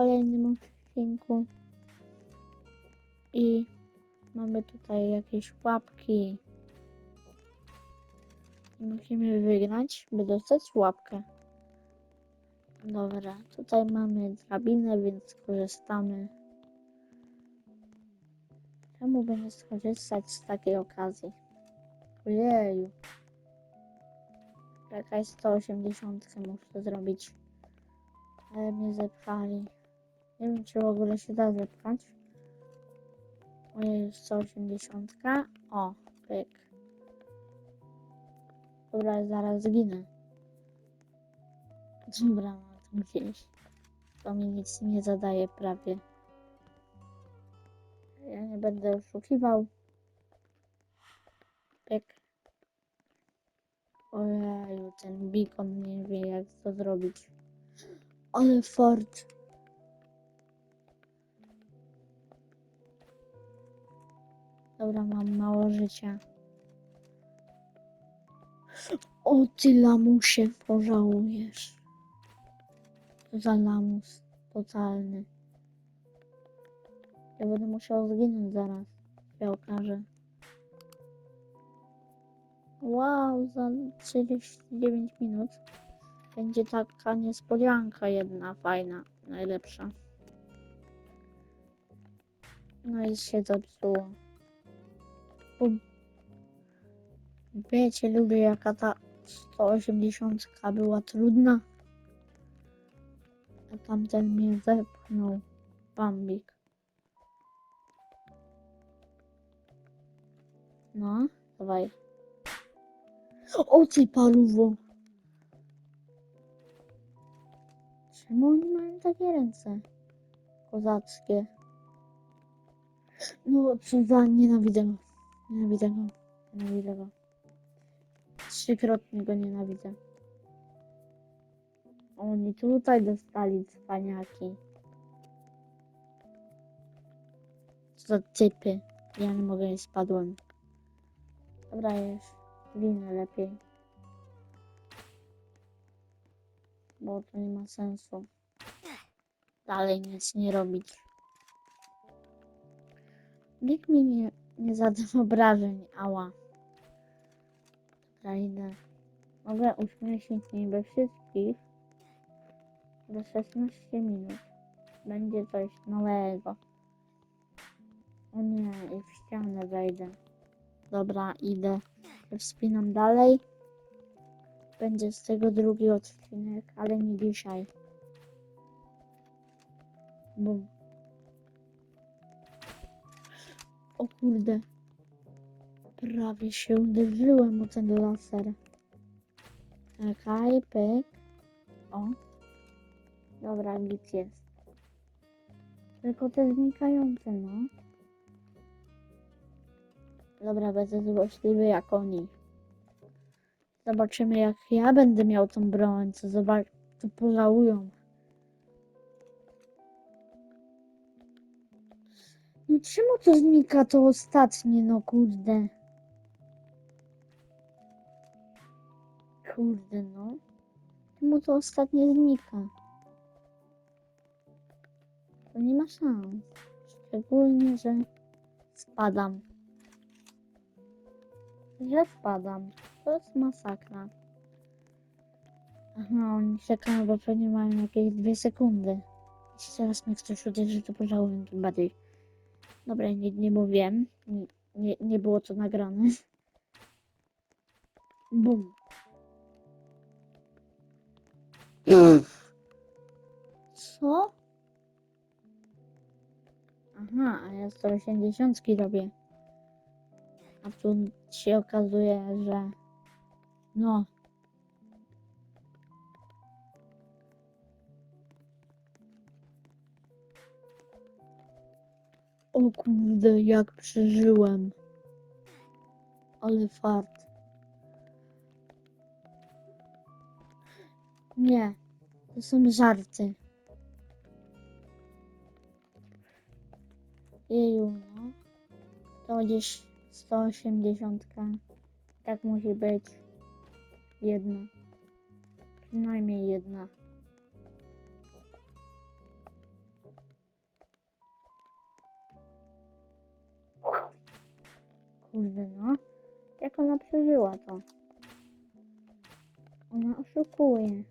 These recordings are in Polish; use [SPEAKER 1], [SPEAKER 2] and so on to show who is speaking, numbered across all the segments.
[SPEAKER 1] kolejnym odcinku. I mamy tutaj jakieś łapki. Musimy wygrać, by dostać łapkę. Dobra, tutaj mamy drabinę, więc korzystamy. Czemu nie skorzystać z takiej okazji? Ojeju. Jakaś 180 muszę zrobić. Ale mnie zepchali. Nie wiem, czy w ogóle się da zepchać. Ojej, 180. O, pyk. Dobra, zaraz zginę. Dobra, mam to gdzieś. To mi nic nie zadaje prawie. Ja nie będę oszukiwał. Pyk. Ojeju, ten beacon nie wie jak to zrobić. Ale fort. Dobra, mam mało życia. O ty lamusie, pożałujesz. Co za lamus totalny. Ja będę musiał zginąć zaraz. Się okaże. Wow, za 39 minut będzie taka niespodzianka jedna fajna, najlepsza. No i się zepsuło. Wiecie, lubię jaka ta 180 była trudna. A tamten mnie zepchnął. Bambik. No, dawaj. O ty paruwo! Czemu oni mają takie ręce? Kozackie. No, co za nienawidzę. Nienawidzę go. Nienawidzę go. Trzykrotnie go nienawidzę. Oni tutaj dostali cwaniaki. Co za typy. Ja nie mogę, nie spadłem. Dobra, już. Ginę lepiej. Bo to nie ma sensu. Dalej nic nie robić. Nikt mi nie, nie zada obrażeń, ała. Dobra, idę. Mogę uśmieszyć niby wszystkich. Za 16 minut. Będzie coś nowego. O nie, i w ścianę wejdę. Dobra, idę. Wspinam dalej. Będzie z tego drugi odcinek, ale nie dzisiaj. Bum. O kurde. Prawie się uderzyłem o ten laser. Czekaj, pyk. O. Dobra, nic jest. Tylko te znikające, no. Dobra, będę złośliwy jak oni. Zobaczymy jak ja będę miał tą broń, co zobacz, to pożałują. No czemu to znika to ostatnie, no kurde. Kurde, no. Czemu to ostatnie znika? To nie ma szans. Szczególnie, że spadam. Że spadam. To jest masakra. Aha, oni czekają, bo pewnie mają jakieś dwie sekundy. Jeśli teraz mnie ktoś uderzy, to pożałuję tym bardziej. Dobra, nie, nie mówiłem. Nie, nie, było to nagrane. Bum. Co? Aha, a ja 180 robię. A tu się okazuje, że no. O kurde, jak przeżyłem. Ale fart. Nie, to są żarty. Jeju, no. To gdzieś 180. Tak musi być. Jedna. Przynajmniej jedna. Kurde no. Jak ona przeżyła to? Ona oszukuje.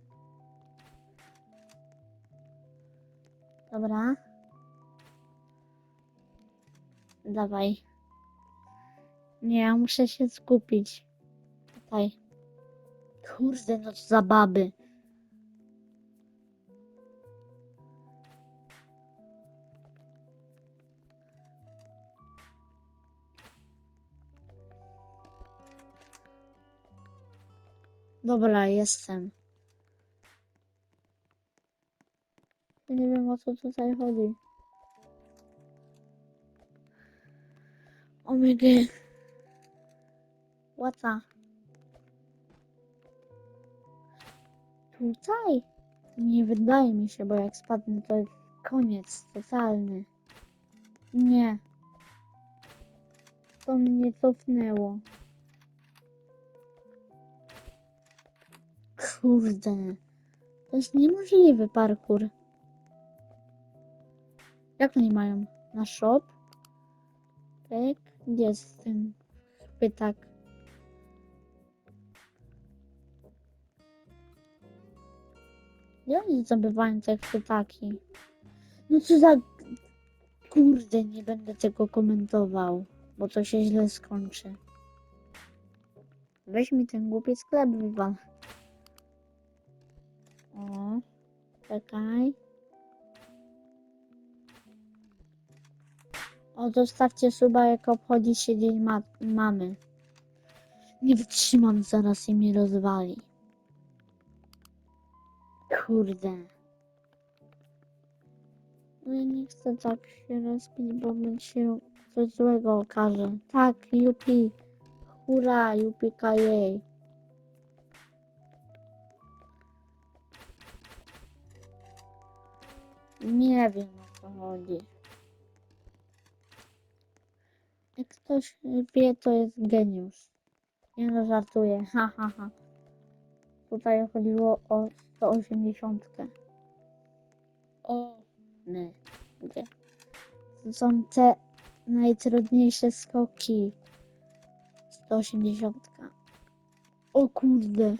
[SPEAKER 1] Dobra. Dawaj. Nie, ja muszę się skupić. Tutaj. Kurde, no co za baby. Dobra, jestem. Nie wiem o co tutaj chodzi. Omega. Łata. Tutaj? Nie wydaje mi się, bo jak spadnę to jest koniec totalny. Nie. To mnie cofnęło. Kurde. To jest niemożliwy parkour. Jak oni mają? Na shop? Tak? Gdzie jest ten pytak? Gdzie oni zdobywają te chwytaki? No co za... Kurde, nie będę tego komentował, bo to się źle skończy. Weź mi ten głupi sklep wywal. Czekaj. O, zostawcie suba, jak obchodzi się dzień ma mamy. Nie wytrzymam, zaraz i mi rozwali. Kurde. No ja nie chcę tak się rozbić, bo mi się coś złego okaże. Tak, Yupi. Hurra, Yupi jej. Nie wiem o co chodzi. Jak ktoś wie, to jest geniusz. Nie no, żartuję. Ha, ha, ha. Tutaj chodziło o 180. O, nie. Gdzie? To są te najtrudniejsze skoki. 180. O kurde.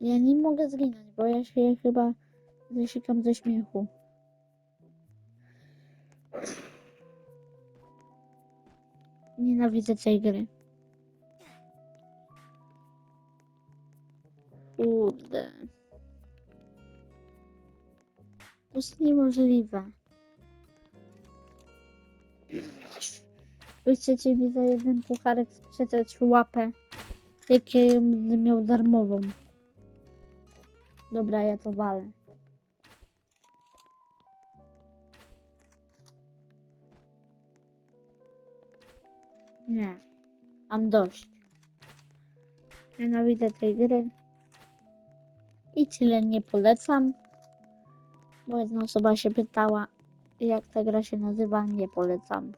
[SPEAKER 1] Ja nie mogę zginąć, bo ja się chyba zasikam ze śmiechu. Nienawidzę tej gry. Kurde. To jest niemożliwe. Wy chcecie mi za jeden pucharek sprzedać łapę, jak ja ją miał darmową. Dobra, ja to walę. Nie. Mam dość. Nienawidzę tej gry. I tyle nie polecam. Bo jedna osoba się pytała, jak ta gra się nazywa. Nie polecam.